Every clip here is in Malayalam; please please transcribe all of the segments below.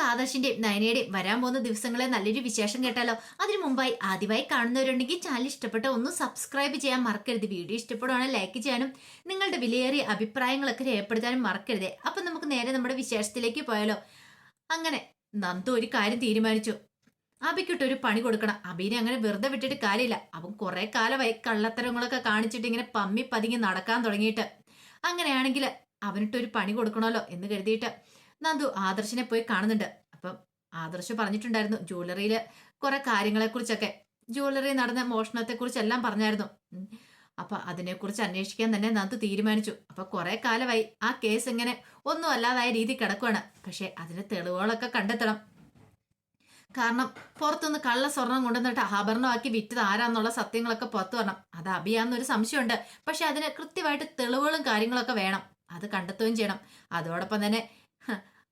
നമുക്ക് ആദർശിന്റെയും വരാൻ പോകുന്ന ദിവസങ്ങളെ നല്ലൊരു വിശേഷം കേട്ടാലോ? അതിനു മുമ്പായി ആദ്യമായി കാണുന്നവരുണ്ടെങ്കിൽ ചാനൽ ഇഷ്ടപ്പെട്ട ഒന്ന് സബ്സ്ക്രൈബ് ചെയ്യാൻ മറക്കരുത്. വീഡിയോ ഇഷ്ടപ്പെടുവാണെങ്കിൽ ലൈക്ക് ചെയ്യാനും നിങ്ങളുടെ വിലയേറിയ അഭിപ്രായങ്ങളൊക്കെ രേഖപ്പെടുത്താനും മറക്കരുത്. അപ്പൊ നമുക്ക് നേരെ നമ്മുടെ വിശേഷത്തിലേക്ക് പോയാലോ? അങ്ങനെ നന്ദു ഒരു കാര്യം തീരുമാനിച്ചു. അബിക്കിട്ട് ഒരു പണി കൊടുക്കണം. അബിനെ അങ്ങനെ വെറുതെ വിട്ടിട്ട് കാര്യമില്ല. അവൻ കുറെ കാലമായി കള്ളത്തരങ്ങളൊക്കെ കാണിച്ചിട്ട് ഇങ്ങനെ പമ്മി പതുങ്ങി നടക്കാൻ തുടങ്ങിയിട്ട്. അങ്ങനെയാണെങ്കിൽ അവനിട്ടൊരു പണി കൊടുക്കണമല്ലോ എന്ന് കരുതിയിട്ട് നന്ദു ആദർശിനെ പോയി കാണുന്നുണ്ട്. അപ്പം ആദർശ് പറഞ്ഞിട്ടുണ്ടായിരുന്നു ജ്വല്ലറിയിൽ കുറെ കാര്യങ്ങളെക്കുറിച്ചൊക്കെ. ജ്വല്ലറി നടന്ന മോഷണത്തെക്കുറിച്ചെല്ലാം പറഞ്ഞായിരുന്നു. അപ്പൊ അതിനെക്കുറിച്ച് അന്വേഷിക്കാൻ തന്നെ നന്ദു തീരുമാനിച്ചു. അപ്പൊ കുറെ കാലമായി ആ കേസ് ഇങ്ങനെ ഒന്നും അല്ലാതായ രീതി കിടക്കുവാണ്. പക്ഷെ അതിന് തെളിവുകളൊക്കെ കണ്ടെത്തണം. കാരണം പുറത്തുനിന്ന് കള്ള സ്വർണം കൊണ്ടുവന്നിട്ട് ആഭരണമാക്കി വിറ്റത് ആരാന്നുള്ള സത്യങ്ങളൊക്കെ പുറത്തു വരണം. അത് അഭിയാന്നൊരു സംശയമുണ്ട്. പക്ഷെ അതിന് കൃത്യമായിട്ട് തെളിവുകളും കാര്യങ്ങളൊക്കെ വേണം. അത് കണ്ടെത്തുകയും ചെയ്യണം. അതോടൊപ്പം തന്നെ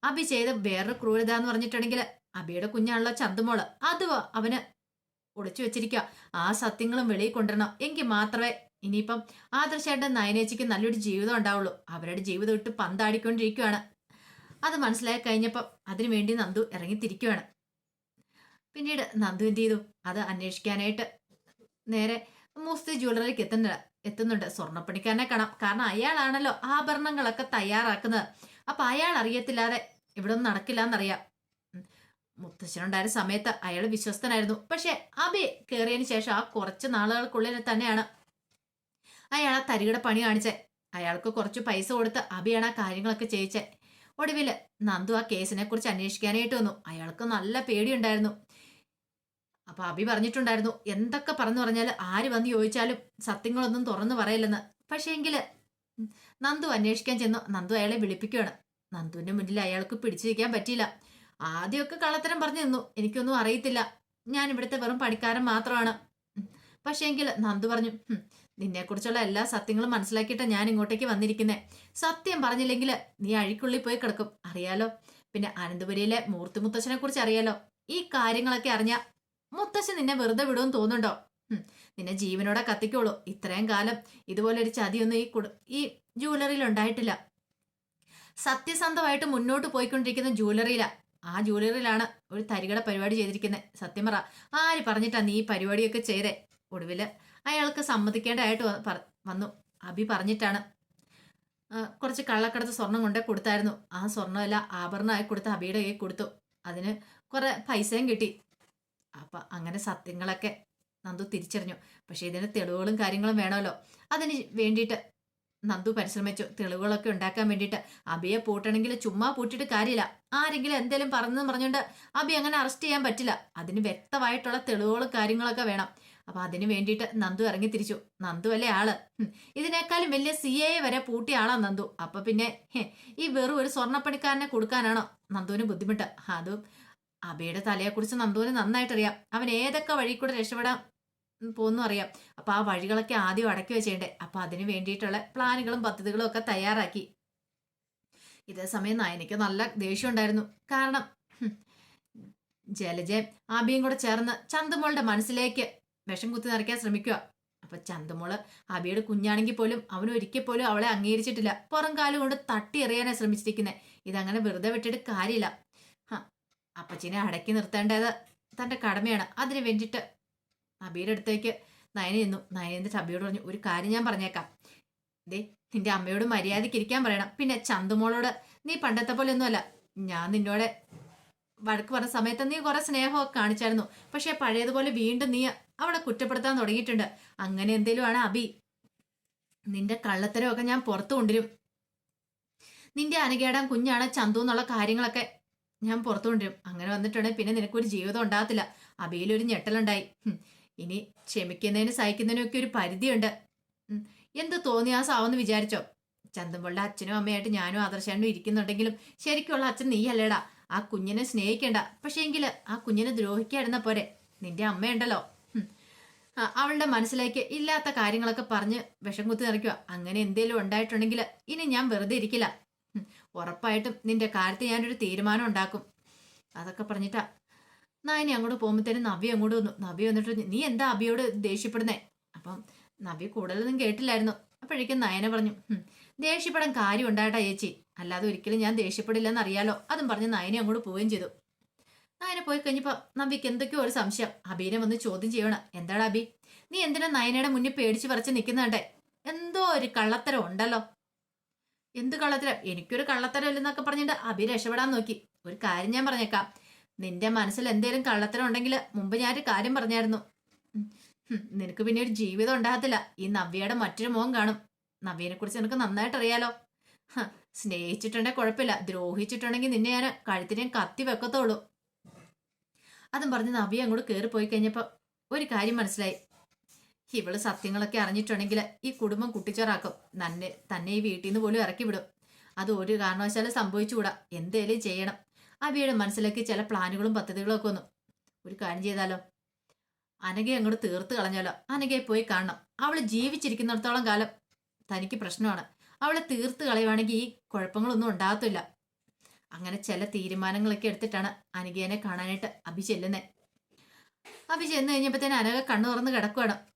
അബി ചെയ്ത വേറൊരു ക്രൂരത എന്ന് പറഞ്ഞിട്ടുണ്ടെങ്കിൽ അബിയുടെ കുഞ്ഞാണല്ലോ ചന്തുമോൾ. അത് അവന് ഒളിച്ചു വെച്ചിരിക്കുക ആ സത്യങ്ങളും വെളിയിൽ കൊണ്ടുവരണം. എങ്കിൽ മാത്രമേ ഇനിയിപ്പം ആദർശേട്ടൻ നയനേച്ചിക്ക് നല്ലൊരു ജീവിതം ഉണ്ടാവുള്ളൂ. അവരുടെ ജീവിതം ഇട്ട് പന്താടിക്കൊണ്ടിരിക്കുകയാണ് അത് മനസ്സിലായി കഴിഞ്ഞപ്പം അതിനു വേണ്ടി നന്ദു ഇറങ്ങിത്തിരിക്കുകയാണ് പിന്നീട് നന്ദു എന്ത് ചെയ്തു? അത് അന്വേഷിക്കാനായിട്ട് നേരെ മുസ്തി ജ്വല്ലറിക്ക് എത്തുന്നുണ്ട് എത്തുന്നുണ്ട്. സ്വർണപ്പണിക്കാരനെ കാണാം. കാരണം അയാളാണല്ലോ ആഭരണങ്ങളൊക്കെ തയ്യാറാക്കുന്നത്. അപ്പൊ അയാൾ അറിയത്തില്ലാതെ ഇവിടെ ഒന്നും നടക്കില്ല എന്നറിയാം. മുത്തശ്ശനുണ്ടായിരുന്ന സമയത്ത് അയാൾ വിശ്വസ്തനായിരുന്നു. പക്ഷെ അബി കയറിയതിന് ശേഷം ആ കുറച്ച് നാളുകൾക്കുള്ളിൽ തന്നെയാണ് അയാൾ ആ തരികിട പണി കാണിച്ചേ. അയാൾക്ക് കുറച്ച് പൈസ കൊടുത്ത് അബിയാണ് ആ കാര്യങ്ങളൊക്കെ ചെയ്യിച്ചേ. ഒടുവിൽ നന്ദു ആ കേസിനെ കുറിച്ച് അന്വേഷിക്കാനായിട്ട് വന്നു. അയാൾക്ക് നല്ല പേടിയുണ്ടായിരുന്നു. അപ്പൊ അബി പറഞ്ഞിട്ടുണ്ടായിരുന്നു എന്തൊക്കെ പറഞ്ഞു പറഞ്ഞാൽ ആര് വന്ന് ചോദിച്ചാലും സത്യങ്ങളൊന്നും തുറന്നു പറയില്ലെന്ന്. പക്ഷേ എങ്കിൽ നന്ദു അന്വേഷിക്കാൻ ചെന്നു. നന്ദു അയാളെ വിളിപ്പിക്കുകയാണ്. നന്ദുവിന്റെ മുന്നിൽ അയാൾക്ക് പിടിച്ചു പിടിച്ചിരിക്കാൻ പറ്റിയില്ല. ആദ്യമൊക്കെ കള്ളത്തരം പറഞ്ഞു നിന്നു. എനിക്കൊന്നും അറിയത്തില്ല. ഞാൻ ഇവിടുത്തെ വെറും പണിക്കാരൻ മാത്രമാണ്. പക്ഷേ എങ്കിൽ നന്ദു പറഞ്ഞു "ഹും, നിന്നെക്കുറിച്ചുള്ള എല്ലാ സത്യങ്ങളും മനസ്സിലാക്കിയിട്ട് ഞാൻ ഇങ്ങോട്ടേക്ക് വന്നിരിക്കുന്നേ. സത്യം പറഞ്ഞില്ലെങ്കിൽ നീ അഴിക്കുള്ളിൽ പോയി കിടക്കും. അറിയാലോ? പിന്നെ അനന്തപുരിയിലെ മൂർത്തി മുത്തശ്ശനെ കുറിച്ച് അറിയാലോ? ഈ കാര്യങ്ങളൊക്കെ അറിഞ്ഞ മുത്തശ്ശൻ നിന്നെ വെറുതെ വിടുമെന്ന് തോന്നുന്നുണ്ടോ? നിന്നെ ജീവനോടെ കത്തിക്കോളൂ. ഇത്രയും കാലം ഇതുപോലെ ഒരു ചതിയൊന്നും ഈ കുട- ഈ ജ്വല്ലറിയിൽ ഉണ്ടായിട്ടില്ല. സത്യസന്ധമായിട്ട് മുന്നോട്ട് പോയിക്കൊണ്ടിരിക്കുന്ന ജ്വല്ലറിയിലാ ആ ജ്വല്ലറിയിലാണ് ഒരു തരികട പരിപാടി ചെയ്തിരിക്കുന്നത് സത്യം പറ. ആര് പറഞ്ഞിട്ടാ നീ ഈ പരിപാടിയൊക്കെ ചെയ്തേ? ഒടുവിൽ അയാൾക്ക് സമ്മതിക്കേണ്ടതായിട്ട് വന്നു. അഭി പറഞ്ഞിട്ടാണ്. കുറച്ച് കള്ളക്കടത്ത് സ്വർണം കൊണ്ടേ കൊടുത്തായിരുന്നു. ആ സ്വർണമെല്ലാം ആഭരണമായി കൊടുത്ത് അബിയുടെ കൊടുത്തു. അതിന് കുറെ പൈസയും കിട്ടി. അപ്പൊ അങ്ങനെ സത്യങ്ങളൊക്കെ നന്ദു തിരിച്ചറിഞ്ഞു. പക്ഷെ ഇതിന് തെളിവുകളും കാര്യങ്ങളും വേണമല്ലോ. അതിന് വേണ്ടിയിട്ട് നന്ദു പരിശ്രമിച്ചു. തെളിവുകളൊക്കെ ഉണ്ടാക്കാൻ വേണ്ടിയിട്ട് അബിയെ പൂട്ടണമെങ്കിൽ ചുമ്മാ പൂട്ടിയിട്ട് കാര്യമില്ല. ആരെങ്കിലും എന്തെങ്കിലും പറഞ്ഞെന്ന് പറഞ്ഞുകൊണ്ട് അബി അങ്ങനെ അറസ്റ്റ് ചെയ്യാൻ പറ്റില്ല. അതിന് വ്യക്തമായിട്ടുള്ള തെളിവുകളും കാര്യങ്ങളൊക്കെ വേണം. അപ്പൊ അതിന് വേണ്ടിയിട്ട് നന്ദു ഇറങ്ങി തിരിച്ചു. നന്ദു അല്ലേ ആൾ? ഇതിനേക്കാളും വലിയ സി എ വരെ പൂട്ടിയ ആളാ നന്ദു. അപ്പൊ പിന്നെ ഈ വെറും ഒരു സ്വർണപ്പണിക്കാരനെ കൊടുക്കാനാണോ നന്ദുവിന് ബുദ്ധിമുട്ട്? അതും അബിയുടെ തലയെക്കുറിച്ച് നന്ദുവിന് നന്നായിട്ടറിയാം. അവൻ ഏതൊക്കെ വഴി കൂടെ രക്ഷപ്പെടാൻ പോകുന്നു അറിയാം അപ്പൊ ആ വഴികളൊക്കെ ആദ്യം അടക്കി വെച്ചേണ്ടേ. അപ്പൊ അതിന് വേണ്ടിയിട്ടുള്ള പ്ലാനുകളും പദ്ധതികളും ഒക്കെ തയ്യാറാക്കി. ഇതേ സമയം നയനയ്ക്ക് നല്ല ദേഷ്യം ഉണ്ടായിരുന്നു. കാരണം ജലജയം ആബിയും കൂടെ ചേർന്ന് ചന്തുമോളുടെ മനസ്സിലേക്ക് വിഷം കുത്തി നിറയ്ക്കാൻ ശ്രമിക്കുക അപ്പൊ ചന്തുമോൾ അബിയുടെ കുഞ്ഞാണെങ്കിൽ പോലും അവൻ ഒരിക്കൽ പോലും അവളെ അംഗീകരിച്ചിട്ടില്ല. പുറം കാലം കൊണ്ട് തട്ടി എറിയാനാണ് ശ്രമിച്ചിരിക്കുന്നത് ഇതങ്ങനെ വെറുതെ വിട്ടിട്ട് കാര്യമില്ല. അപ്പച്ചിനെ അടക്കി നിർത്തേണ്ടത് തന്റെ കടമയാണ്. അതിന് വേണ്ടിയിട്ട് അബിയുടെ അടുത്തേക്ക് നയന നിന്നു നയന എന്നിട്ട് അബിയോട് പറഞ്ഞു ഒരു കാര്യം ഞാൻ പറഞ്ഞേക്കാം. ദേ നിന്റെ അമ്മയോട് മര്യാദയ്ക്ക് ഇരിക്കാൻ പറയണം. പിന്നെ ചന്തുമോളോട് നീ പണ്ടത്തെ പോലെ ഒന്നുമല്ല ഞാൻ നിന്നോട് വഴക്ക് പറഞ്ഞ സമയത്ത് നീ കുറെ സ്നേഹമൊക്കെ കാണിച്ചായിരുന്നു. പക്ഷെ പഴയതുപോലെ വീണ്ടും നീ അവളെ കുറ്റപ്പെടുത്താൻ തുടങ്ങിയിട്ടുണ്ട്. അങ്ങനെ എന്തേലും ആണ് അബി? നിന്റെ കള്ളത്തരമൊക്കെ ഞാൻ പുറത്തു കൊണ്ടുവരും. നിന്റെ അനുകേടാൻ കുഞ്ഞാണ് ചന്തു എന്നുള്ള കാര്യങ്ങളൊക്കെ ഞാൻ പുറത്തു കൊണ്ടുവരും. അങ്ങനെ വന്നിട്ടുണ്ടെങ്കിൽ പിന്നെ നിനക്കൊരു ജീവിതം ഉണ്ടാകത്തില്ല. അബിയിലൊരു ഞെട്ടലുണ്ടായി. ഇനി ക്ഷമിക്കുന്നതിനും സഹിക്കുന്നതിനും ഒക്കെ ഒരു പരിധിയുണ്ട്. എന്ത് തോന്നിയാസാവെന്ന് വിചാരിച്ചോ? ചന്തമ്പുള്ള അച്ഛനും അമ്മയായിട്ട് ഞാനും ആദർശാനും ഇരിക്കുന്നുണ്ടെങ്കിലും ശരിക്കുള്ള അച്ഛൻ നീ അല്ലേടാ ആ കുഞ്ഞിനെ സ്നേഹിക്കണ്ട. പക്ഷേ എങ്കിൽ ആ കുഞ്ഞിനെ ദ്രോഹിക്കായിരുന്ന പോരെ? നിന്റെ അമ്മയുണ്ടല്ലോ. അവളുടെ മനസ്സിലേക്ക് ഇല്ലാത്ത കാര്യങ്ങളൊക്കെ പറഞ്ഞ് വിഷം കുത്തി നിറയ്ക്കുക. അങ്ങനെ എന്തേലും ഉണ്ടായിട്ടുണ്ടെങ്കിൽ ഇനി ഞാൻ വെറുതെ ഇരിക്കില്ല. ഉറപ്പായിട്ടും നിന്റെ കാര്യത്തിൽ ഞാനൊരു തീരുമാനം ഉണ്ടാക്കും. അതൊക്കെ പറഞ്ഞിട്ടാ. നായനി അങ്ങോട്ട് പോകുമ്പോഴത്തേനും നവ്യ അങ്ങോട്ട് വന്നു. നവ്യ വന്നിട്ട് നീ എന്താ അബിയോട് ദേഷ്യപ്പെടുന്നേ? അപ്പം നവ്യ കൂടുതലൊന്നും കേട്ടില്ലായിരുന്നു. അപ്പോഴേക്കും നയന പറഞ്ഞു ദേഷ്യപ്പെടാൻ കാര്യം ഉണ്ടായിട്ടാ ചേച്ചി. അല്ലാതെ ഒരിക്കലും ഞാൻ ദേഷ്യപ്പെടില്ലെന്ന് അറിയാലോ. അതും പറഞ്ഞ് നയനെ അങ്ങോട്ട് പോവുകയും ചെയ്തു. നയനെ പോയി കഴിഞ്ഞപ്പോൾ നവ്യക്ക് എന്തൊക്കെയോ ഒരു സംശയം. അബീനെ വന്ന് ചോദ്യം ചെയ്യണം. എന്താടാ അബി? നീ എന്തിനാ നയനയുടെ മുന്നിൽ പേടിച്ച് പറിച്ച് നിൽക്കുന്നുണ്ടേ എന്തോ ഒരു കള്ളത്തരം ഉണ്ടല്ലോ. എന്ത് കള്ളത്തരം? എനിക്കൊരു കള്ളത്തരം ഇല്ലെന്നൊക്കെ പറഞ്ഞിട്ട് അബി രക്ഷപ്പെടാൻ നോക്കി. ഒരു കാര്യം ഞാൻ പറഞ്ഞേക്കാം. നിന്റെ മനസ്സിൽ എന്തേലും കള്ളത്തരം ഉണ്ടെങ്കിൽ മുമ്പ് ഒരു കാര്യം പറഞ്ഞായിരുന്നു. നിനക്ക് പിന്നെ ഒരു ജീവിതം ഉണ്ടാകത്തില്ല. ഈ നവ്യയുടെ മറ്റൊരു മോൻ കാണും. നവ്യനെ കുറിച്ച് നിനക്ക് നന്നായിട്ട് അറിയാലോ സ്നേഹിച്ചിട്ടുണ്ടെങ്കിൽ കുഴപ്പമില്ല. ദ്രോഹിച്ചിട്ടുണ്ടെങ്കിൽ നിന്നെ ഞാൻ കഴുത്തിനെ കത്തി വെക്കത്തുള്ളൂ അതും പറഞ്ഞ് നവ്യ അങ്ങോട്ട് കയറി പോയി കഴിഞ്ഞപ്പോൾ ഒരു കാര്യം മനസ്സിലായി. ഇവൾ സത്യങ്ങളൊക്കെ അറിഞ്ഞിട്ടുണ്ടെങ്കിൽ ഈ കുടുംബം കുട്ടിച്ചോറാക്കും. നന്നെ തന്നെ ഈ വീട്ടിൽ നിന്ന് പോലും ഇറക്കി വിടും. അത് ഒരു കാരണവശാലും സംഭവിച്ചുകൂടാ. എന്തേലും ചെയ്യണം. അബിയുടെ മനസ്സിലേക്ക് ചില പ്ലാനുകളും പദ്ധതികളും ഒക്കെ വന്നു. ഒരു കാര്യം ചെയ്താലോ? അനഘയെ അങ്ങോട്ട് തീർത്ത് കളഞ്ഞാലോ? അനഘയെ പോയി കാണണം. അവൾ ജീവിച്ചിരിക്കുന്നിടത്തോളം കാലം തനിക്ക് പ്രശ്നമാണ്. അവളെ തീർത്ത് കളയുവാണെങ്കിൽ ഈ കുഴപ്പങ്ങളൊന്നും ഉണ്ടാകത്തില്ല. അങ്ങനെ ചില തീരുമാനങ്ങളൊക്കെ എടുത്തിട്ടാണ് അനഘേനെ കാണാനായിട്ട് അഭി ചെല്ലുന്നത് അഭി ചെന്ന് കഴിഞ്ഞപ്പോൾ തന്നെ അനഘ കണ്ണു തുറന്ന് കിടക്കുവാണ്.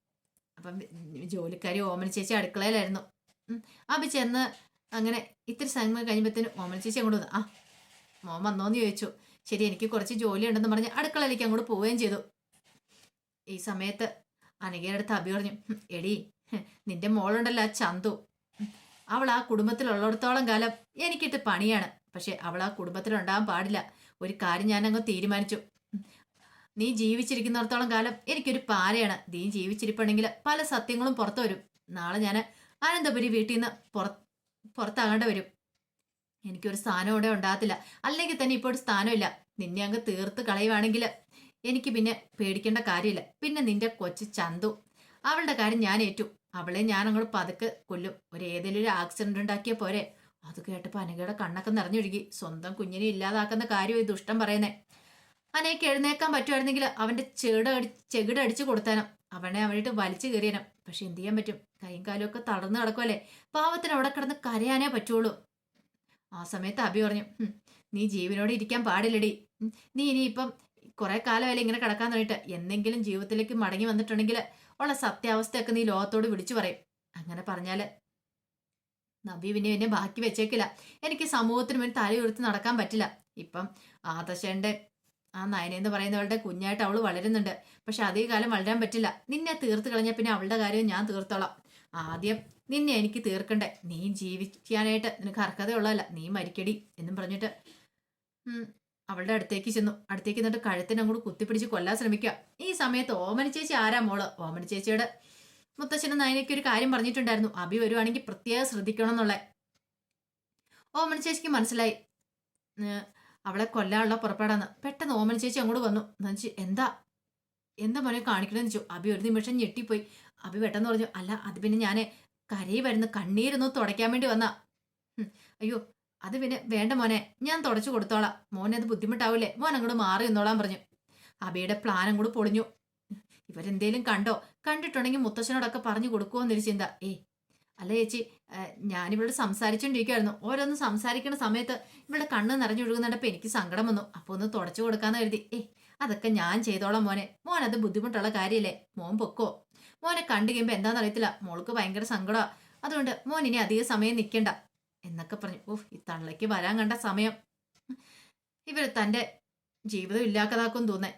അപ്പം ജോലിക്കാരി ഓമന ചേച്ചി അടുക്കളയിലായിരുന്നു. അപ്പം ചെന്ന് അങ്ങനെ ഇത്തിരി സമയം കഴിയുമ്പോഴത്തേനും ഓമന ചേച്ചി അങ്ങോട്ട് വന്നു. ആ മോൻ വന്നോന്ന് ചോദിച്ചു. ശരി എനിക്ക് കുറച്ച് ജോലി ഉണ്ടെന്ന് പറഞ്ഞ് അടുക്കളയിലേക്ക് അങ്ങോട്ട് പോവുകയും ചെയ്തു. ഈ സമയത്ത് അനഘയുടെ അടുത്ത് അഭി പറഞ്ഞു "ഹും, എടി നിന്റെ മോളുണ്ടല്ലോ ചന്തു. അവൾ ആ കുടുംബത്തിലുള്ളിടത്തോളം കാലം എനിക്കിട്ട് പണിയാണ്. പക്ഷെ അവൾ ആ കുടുംബത്തിലുണ്ടാകാൻ പാടില്ല. ഒരു കാര്യം ഞാൻ അങ്ങ് തീരുമാനിച്ചു നീ ജീവിച്ചിരിക്കുന്നിടത്തോളം കാലം എനിക്കൊരു പാരയാണ് നീ ജീവിച്ചിരിപ്പുണ്ടെങ്കിൽ പല സത്യങ്ങളും പുറത്തു വരും. നാളെ ഞാൻ അനന്തപുരി വീട്ടിൽ നിന്ന് പുറ പുറത്താകേണ്ട വരും. എനിക്കൊരു സ്ഥാനം ഇവിടെ ഉണ്ടാകത്തില്ല. അല്ലെങ്കിൽ തന്നെ ഇപ്പോൾ ഒരു സ്ഥാനമില്ല നിന്നെ അങ്ങ് തീർത്ത് കളയുവാണെങ്കിൽ എനിക്ക് പിന്നെ പേടിക്കേണ്ട കാര്യമില്ല. പിന്നെ നിന്റെ കൊച്ചു ചന്തു. അവളുടെ കാര്യം ഞാൻ ഏറ്റു. അവളെ ഞാൻ അങ്ങോട്ട് പതുക്കെ കൊല്ലും. ഒരു ഏതെങ്കിലും ഒരു ആക്സിഡന്റ് ഉണ്ടാക്കിയ പോരെ. അത് കേട്ടപ്പോൾ അനഘയുടെ കണ്ണൊക്കെ നിറഞ്ഞൊഴുകി സ്വന്തം കുഞ്ഞിനെ ഇല്ലാതാക്കുന്ന കാര്യം ഈ ദുഷ്ടം പറയുന്നേ. അനയ്ക്ക് എഴുന്നേക്കാൻ പറ്റുമായിരുന്നെങ്കിൽ അവന്റെ ചെകിട അടി ചെകിട അടിച്ചു കൊടുത്താനും അവനെ അവനായിട്ട് വലിച്ചു കയറിയാനും പക്ഷെ എന്ത് ചെയ്യാൻ പറ്റും? കൈയും കാലും ഒക്കെ തളർന്നു കിടക്കുമല്ലേ പാവത്തിന് അവിടെ കിടന്ന് കരയാനേ പറ്റുള്ളൂ. ആ സമയത്ത് അഭി പറഞ്ഞു നീ ജീവനോടെ ഇരിക്കാൻ പാടില്ലടി. നീ ഇനിയിപ്പം കുറെ കാലമായാലും ഇങ്ങനെ കിടക്കാൻ തുടങ്ങിയിട്ട്. എന്തെങ്കിലും ജീവിതത്തിലേക്ക് മടങ്ങി വന്നിട്ടുണ്ടെങ്കിൽ ഉള്ള സത്യാവസ്ഥയൊക്കെ നീ ലോകത്തോട് വിളിച്ചു പറയും. അങ്ങനെ പറഞ്ഞാൽ നബി പിന്നെ എന്നെ ബാക്കി വെച്ചേക്കില്ല. എനിക്ക് സമൂഹത്തിന് മുന്നിൽ തലയുയർത്തി നടക്കാൻ പറ്റില്ല. ഇപ്പം ആദർശന്റെ ആ നയന എന്ന് പറയുന്നവളുടെ കുഞ്ഞായിട്ട് അവൾ വളരുന്നുണ്ട്. പക്ഷെ അതേ കാലം വളരാൻ പറ്റില്ല. നിന്നെ തീർത്ത് കളഞ്ഞാൽ പിന്നെ അവളുടെ കാര്യം ഞാൻ തീർത്തോളാം. ആദ്യം നിന്നെ എനിക്ക് തീർക്കണ്ടേ. നീ ജീവിക്കാനായിട്ട് നിനക്ക് അർഹതയുള്ളതല്ല. നീ മരിക്കടി എന്നും പറഞ്ഞിട്ട് അവളുടെ അടുത്തേക്ക് ചെന്നു. അടുത്തേക്ക് എന്നിട്ട് കഴുത്തിന് അങ്ങോട്ട് കുത്തിപ്പിടിച്ച് കൊല്ലാൻ ശ്രമിക്കുക ഈ സമയത്ത് ഓമന ചേച്ചി ആരാ മോൾ? ഓമന ചേച്ചിയുടെ മുത്തച്ഛനും നയനയ്ക്ക് ഒരു കാര്യം പറഞ്ഞിട്ടുണ്ടായിരുന്നു. അഭി വരുവാണെങ്കിൽ പ്രത്യേകം ശ്രദ്ധിക്കണം എന്നുള്ള ഓമന ചേച്ചിക്ക് മനസ്സിലായി. അവളെ കൊല്ലാനുള്ള പുറപ്പെടാന്ന്. പെട്ടെന്ന് ഓമൻ ചേച്ചി അങ്ങോട്ട് വന്നു. എന്നുവെച്ച് എന്താ? എന്താ മോനെ കാണിക്കണമെന്ന് ചോ അഭി ഒരു നിമിഷം ഞെട്ടിപ്പോയി. അബി പെട്ടെന്ന് പറഞ്ഞു അല്ല അത് പിന്നെ ഞാൻ കരയിൽ വരുന്ന കണ്ണീരൊന്ന് തുടയ്ക്കാൻ വേണ്ടി വന്നാ. അയ്യോ അത് പിന്നെ വേണ്ട മോനെ. ഞാൻ തുടച്ചു കൊടുത്തോളാം. മോനെ അത് ബുദ്ധിമുട്ടാവില്ലേ മോൻ അങ്ങോട്ട് മാറി നിന്നോളാൻ പറഞ്ഞു. അബിയുടെ പ്ലാൻ അങ്ങോട്ട് പൊളിഞ്ഞു. ഇവരെന്തേലും കണ്ടോ? കണ്ടിട്ടുണ്ടെങ്കിൽ മുത്തശ്ശനോടൊക്കെ പറഞ്ഞു കൊടുക്കുമോ എന്നൊരു ചിന്ത. ഏയ് അല്ല ചേച്ചി? ഞാനിവിടെ ഞാനിവളോട് സംസാരിച്ചോണ്ടിരിക്കുവായിരുന്നു. ഓരോന്ന് സംസാരിക്കുന്ന സമയത്ത് ഇവളുടെ കണ്ണ് നിറഞ്ഞൊഴുകുന്നുണ്ടപ്പോൾ എനിക്ക് സങ്കടം വന്നു. അപ്പോൾ ഒന്ന് തുടച്ചു കൊടുക്കാന്ന് കരുതി. ഏ അതൊക്കെ ഞാൻ ചെയ്തോളാം മോനെ. മോൻ അത് ബുദ്ധിമുട്ടുള്ള കാര്യമല്ലേ മോൻ പൊക്കോ? മോനെ കണ്ടു കഴിയുമ്പോൾ എന്താണെന്ന് അറിയത്തില്ല. മോൾക്ക് ഭയങ്കര സങ്കടമാണ് അതുകൊണ്ട് മോൻ ഇനി അധിക സമയം നിൽക്കണ്ട എന്നൊക്കെ പറഞ്ഞു. ഓഹ് ഈ തള്ളയ്ക്ക് വരാൻ കണ്ട സമയം. ഇവർ തന്റെ ജീവിതം ഇല്ലാത്തതാക്കും തോന്നേ.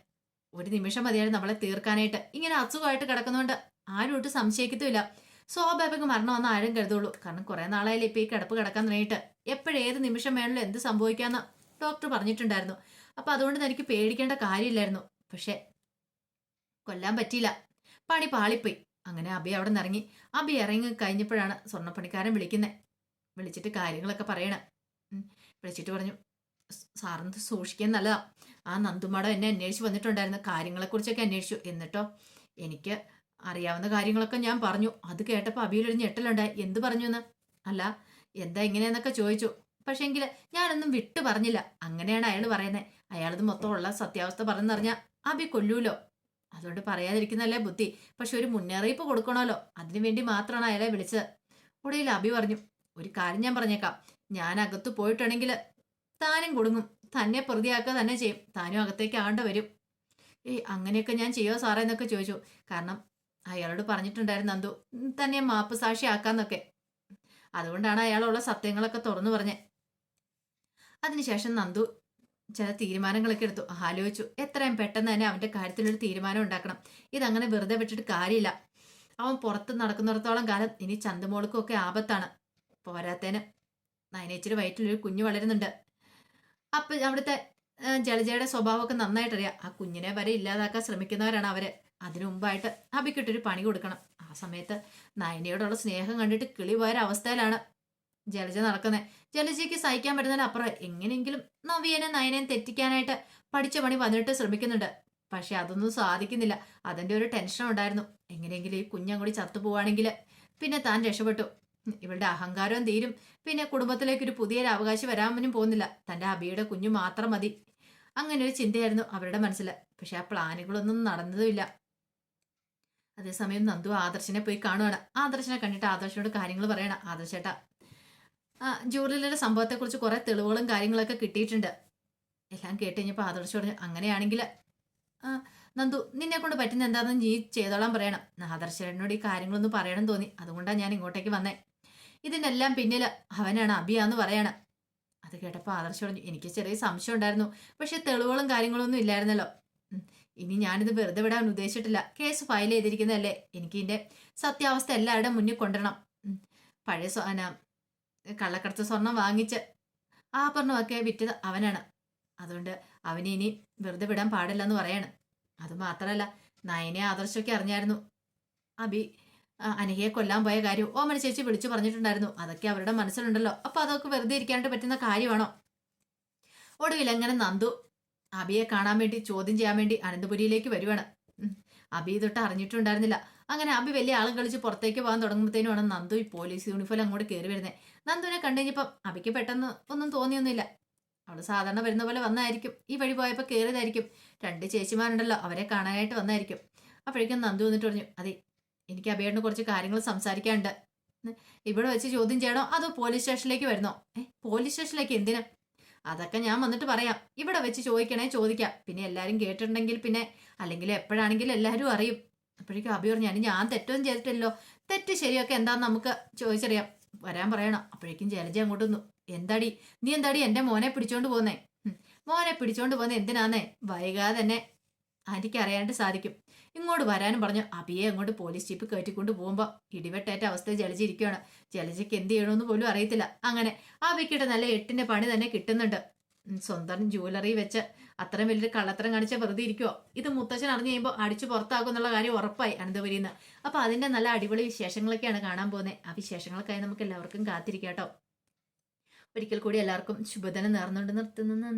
ഒരു നിമിഷം മതിയായിരുന്നു നമ്മളെ തീർക്കാനായിട്ട്. ഇങ്ങനെ അസുഖമായിട്ട് കിടക്കുന്നതുകൊണ്ട് ആരും ഒട്ടും സംശയിക്കത്തുമില്ല. സ്വാഭാവിക മരണമെന്ന് ആരും കരുതുള്ളൂ. കാരണം കുറെ നാളായാലും ഇപ്പൊ ഈ കിടപ്പ് കിടക്കാൻ തുടങ്ങിയിട്ട്. എപ്പോഴേത് നിമിഷം വേണമല്ലോ എന്ത് സംഭവിക്കാന്ന് ഡോക്ടർ പറഞ്ഞിട്ടുണ്ടായിരുന്നു. അപ്പൊ അതുകൊണ്ട് എനിക്ക് പേടിക്കേണ്ട കാര്യമില്ലായിരുന്നു. പക്ഷേ കൊല്ലാൻ പറ്റിയില്ല. പണി പാളിപ്പോയി. അങ്ങനെ അബി അവിടെ നിന്ന് ഇറങ്ങി അബി ഇറങ്ങി കഴിഞ്ഞപ്പോഴാണ് സ്വർണപ്പണിക്കാരൻ വിളിക്കുന്നത് വിളിച്ചിട്ട് കാര്യങ്ങളൊക്കെ പറയണം. വിളിച്ചിട്ട് പറഞ്ഞു "സ് സാറിന് സൂക്ഷിക്കാൻ നല്ലതാ. ആ നന്ദുമാടം എന്നെ അന്വേഷിച്ച് വന്നിട്ടുണ്ടായിരുന്നു. കാര്യങ്ങളെക്കുറിച്ചൊക്കെ അന്വേഷിച്ചു. എന്നിട്ടോ എനിക്ക് അറിയാവുന്ന കാര്യങ്ങളൊക്കെ ഞാൻ പറഞ്ഞു. അത് കേട്ടപ്പോൾ അബിയിലൊരു ഞെട്ടലുണ്ടായി. എന്ത് പറഞ്ഞു എന്ന് അല്ല എന്താ ഇങ്ങനെയെന്നൊക്കെ ചോദിച്ചു. പക്ഷേങ്കിൽ ഞാനൊന്നും വിട്ടു പറഞ്ഞില്ല. അങ്ങനെയാണ് അയാൾ പറയുന്നത് അയാളത് മൊത്തം ഉള്ള സത്യാവസ്ഥ പറഞ്ഞറിഞ്ഞാൽ അബി കൊല്ലൂലോ? അതുകൊണ്ട് പറയാതിരിക്കുന്നല്ലേ ബുദ്ധി. പക്ഷെ ഒരു മുന്നറിയിപ്പ് കൊടുക്കണമല്ലോ. അതിനു വേണ്ടി മാത്രമാണ് അയാളെ വിളിച്ചത്. ഒടുവിൽ അബി പറഞ്ഞു ഒരു കാര്യം ഞാൻ പറഞ്ഞേക്കാം. ഞാൻ അകത്ത് പോയിട്ടുണ്ടെങ്കിൽ താനും കൊടുങ്ങും. തന്നെ പ്രതിയാക്കുക തന്നെ ചെയ്യും. താനും അകത്തേക്ക് ആണ്ട വരും. ഏയ് അങ്ങനെയൊക്കെ ഞാൻ ചെയ്യോ സാറേ? എന്നൊക്കെ ചോദിച്ചു. കാരണം അയാളോട് പറഞ്ഞിട്ടുണ്ടായിരുന്നു നന്ദു തന്നെ മാപ്പ് സാക്ഷി ആക്കാന്നൊക്കെ അതുകൊണ്ടാണ് അയാളുള്ള സത്യങ്ങളൊക്കെ തുറന്നു പറഞ്ഞത് അതിനുശേഷം നന്ദു ചില തീരുമാനങ്ങളൊക്കെ എടുത്തു. ആലോചിച്ചു എത്രയും പെട്ടെന്ന് തന്നെ അവന്റെ കാര്യത്തിലൊരു തീരുമാനം ഉണ്ടാക്കണം. ഇതങ്ങനെ വെറുതെ വിട്ടിട്ട് കാര്യമില്ല. അവൻ പുറത്ത് നടക്കുന്നിടത്തോളം കാലം ഇനി ചന്തമോൾക്കും ഒക്കെ ആപത്താണ്. പോരാത്തേന് നയനേച്ചിയുടെ വയറ്റിലൊരു കുഞ്ഞു വളരുന്നുണ്ട്. അപ്പൊ അവിടുത്തെ ജലജയുടെ സ്വഭാവമൊക്കെ നന്നായിട്ടറിയാം. ആ കുഞ്ഞിനെ വരെ ഇല്ലാതാക്കാൻ ശ്രമിക്കുന്നവരാണ് അവർ. അതിനു മുമ്പായിട്ട് അബിക്കിട്ടൊരു പണി കൊടുക്കണം. ആ സമയത്ത് നയനയോടുള്ള സ്നേഹം കണ്ടിട്ട് കിളി പോയൊരു അവസ്ഥയിലാണ് ജലജ നടക്കുന്നത് ജലജയ്ക്ക് സഹിക്കാൻ പറ്റുന്നതിനപ്പുറം എങ്ങനെയെങ്കിലും നവ്യനെ നയനെയും തെറ്റിക്കാനായിട്ട് പഠിച്ച പണി വന്നിട്ട് ശ്രമിക്കുന്നുണ്ട്. പക്ഷെ അതൊന്നും സാധിക്കുന്നില്ല. അതിന്റെ ഒരു ടെൻഷൻ ഉണ്ടായിരുന്നു. എങ്ങനെയെങ്കിലും ഈ കുഞ്ഞങ്ങോടി ചത്തുപോവാണെങ്കിൽ പിന്നെ താൻ രക്ഷപ്പെട്ടു. ഇവളുടെ അഹങ്കാരവും തീരും. പിന്നെ കുടുംബത്തിലേക്ക് ഒരു പുതിയൊരു അവകാശം വരാമെന്നും പോകുന്നില്ല. തന്റെ അബിയുടെ കുഞ്ഞു മാത്രം മതി. അങ്ങനെ ഒരു ചിന്തയായിരുന്നു അവരുടെ മനസ്സിൽ പക്ഷെ ആ പ്ലാനുകളൊന്നും നടന്നതുമില്ല. അതേസമയം നന്ദു ആദർശനെ പോയി കാണുകയാണ് ആദർശനെ കണ്ടിട്ട് ആദർശനോട് കാര്യങ്ങൾ പറയണം. ആദർശേട്ടാ ജൂറിലെ സംഭവത്തെക്കുറിച്ച് കുറെ തെളിവുകളും കാര്യങ്ങളൊക്കെ കിട്ടിയിട്ടുണ്ട്. എല്ലാം കേട്ട് കഴിഞ്ഞപ്പോൾ ആദർശ് പറഞ്ഞു അങ്ങനെയാണെങ്കിൽ നന്ദു നിന്നെ കൊണ്ട് പറ്റുന്ന എന്താണെന്ന് നീ ചെയ്തോളാൻ പറയണം. ആദർശനോട് ഈ കാര്യങ്ങളൊന്നും പറയണം തോന്നി. അതുകൊണ്ടാണ് ഞാൻ ഇങ്ങോട്ടേക്ക് വന്നേ. ഇതിനെല്ലാം പിന്നിൽ അവനാണ് അബിയാന്ന് പറയാണ്. അത് കേട്ടപ്പോൾ ആദർശ് പറഞ്ഞു എനിക്ക് ചെറിയ സംശയം ഉണ്ടായിരുന്നു. പക്ഷേ തെളിവുകളും കാര്യങ്ങളൊന്നും ഇല്ലായിരുന്നല്ലോ. ഇനി ഞാനിത് വെറുതെ വിടാൻ ഉദ്ദേശിച്ചിട്ടില്ല. കേസ് ഫയൽ ചെയ്തിരിക്കുന്നതല്ലേ? എനിക്ക് ഇതിന്റെ സത്യാവസ്ഥ എല്ലാവരുടെ മുന്നിൽ കൊണ്ടുവരണം പഴയ സ്വന കള്ളക്കടത്ത് സ്വർണം വാങ്ങിച്ച് ആഭരണമൊക്കെ വിറ്റത് അവനാണ്. അതുകൊണ്ട് അവനെ ഇനി വെറുതെ വിടാൻ പാടില്ല എന്ന് പറയാണ്. അത് മാത്രമല്ല നയനെ ആദർശമൊക്കെ അറിഞ്ഞായിരുന്നു. അബി അനഹയെ കൊല്ലാൻ പോയ കാര്യം ഓമന ചേച്ചി വിളിച്ചു പറഞ്ഞിട്ടുണ്ടായിരുന്നു. അതൊക്കെ അവരുടെ മനസ്സിലുണ്ടല്ലോ. അപ്പൊ അതൊക്കെ വെറുതെ ഇരിക്കാനായിട്ട് പറ്റുന്ന കാര്യമാണോ? ഒടുവിൽ എങ്ങനെ നന്ദു അബിയെ കാണാൻ വേണ്ടി ചോദ്യം ചെയ്യാൻ വേണ്ടി അനന്തപുരിയിലേക്ക് വരുവാണ്. അബി തൊട്ട് അറിഞ്ഞിട്ടുണ്ടായിരുന്നില്ല. അങ്ങനെ അബി വലിയ ആളും കളിച്ച് പുറത്തേക്ക് പോകാൻ തുടങ്ങുമ്പോഴത്തേനുമാണ് നന്ദു ഈ പോലീസ് യൂണിഫോം അങ്ങോട്ട് കയറി വരുന്നത് നന്ദുവിനെ കണ്ടു കഴിഞ്ഞപ്പം അബിക്ക് പെട്ടെന്ന് ഒന്നും തോന്നിയൊന്നുമില്ല. അവൾ സാധാരണ വരുന്ന പോലെ വന്നായിരിക്കും. ഈ വഴി പോയപ്പോൾ കയറിയതായിരിക്കും രണ്ട് ചേച്ചിമാരുണ്ടല്ലോ അവരെ കാണാനായിട്ട് വന്നായിരിക്കും. അപ്പോഴേക്കും നന്ദു വന്നിട്ട് പറഞ്ഞു അതെ എനിക്ക് അബിയോട് കുറച്ച് കാര്യങ്ങൾ സംസാരിക്കാനുണ്ട്. ഇവിടെ വെച്ച് ചോദ്യം ചെയ്യണോ? അതോ പോലീസ് സ്റ്റേഷനിലേക്ക് വരുന്നോ? ഏ പോലീസ് സ്റ്റേഷനിലേക്ക് എന്തിനാ? അതൊക്കെ ഞാൻ വന്നിട്ട് പറയാം. ഇവിടെ വെച്ച് ചോദിക്കണേ ചോദിക്കാം. പിന്നെ എല്ലാവരും കേട്ടിട്ടുണ്ടെങ്കിൽ പിന്നെ അല്ലെങ്കിൽ എപ്പോഴാണെങ്കിലും എല്ലാവരും അറിയും. അപ്പോഴേക്കും അബി പറഞ്ഞു "ഞാൻ ഞാൻ തെറ്റൊന്നും ചെയ്തിട്ടില്ലല്ലോ. തെറ്റ് ശരിയൊക്കെ എന്താന്ന് നമുക്ക് ചോദിച്ചറിയാം. വരാൻ പറയണം. അപ്പോഴേക്കും ജലജ അങ്ങോട്ട് വന്നു. എന്താടി? നീ എന്താടി എന്റെ മോനെ പിടിച്ചോണ്ട് പോന്നേ? മോനെ പിടിച്ചോണ്ട് പോന്നെ എന്തിനാന്നേ? വൈകാതെ തന്നെ ആന്റിക്ക് അറിയാണ്ട് സാധിക്കും. ഇങ്ങോട്ട് വരാനും പറഞ്ഞു. അബിയെ അങ്ങോട്ട് പോലീസ് ജീപ്പ് കയറ്റിക്കൊണ്ട് പോകുമ്പോൾ ഇടിവെട്ടേറ്റ അവസ്ഥ ജലജിരിക്കുകയാണ് ജലജയ്ക്ക് എന്ത് ചെയ്യണമെന്ന് പോലും അറിയത്തില്ല. അങ്ങനെ അബിക്കിട്ട് നല്ല എട്ടിന്റെ പണി തന്നെ കിട്ടുന്നുണ്ട്. സ്വന്തം ജുവലറി വെച്ച് അത്രയും വലിയൊരു കള്ളത്തരം കാണിച്ച വെറുതെ ഇരിക്കുവോ? ഇത് മുത്തച്ഛൻ അറിഞ്ഞു കഴിയുമ്പോൾ അടിച്ചു പുറത്താക്കും എന്നുള്ള കാര്യം ഉറപ്പായി അനന്തപുരിന്ന്. അപ്പോൾ അതിന്റെ നല്ല അടിപൊളി വിശേഷങ്ങളൊക്കെയാണ് കാണാൻ പോകുന്നത് ആ വിശേഷങ്ങൾക്കായി നമുക്ക് എല്ലാവർക്കും കാത്തിരിക്കാം കേട്ടോ. ഒരിക്കൽ കൂടി എല്ലാവർക്കും ശുഭദിനം നേർന്നുകൊണ്ട് നിർത്തുന്നു.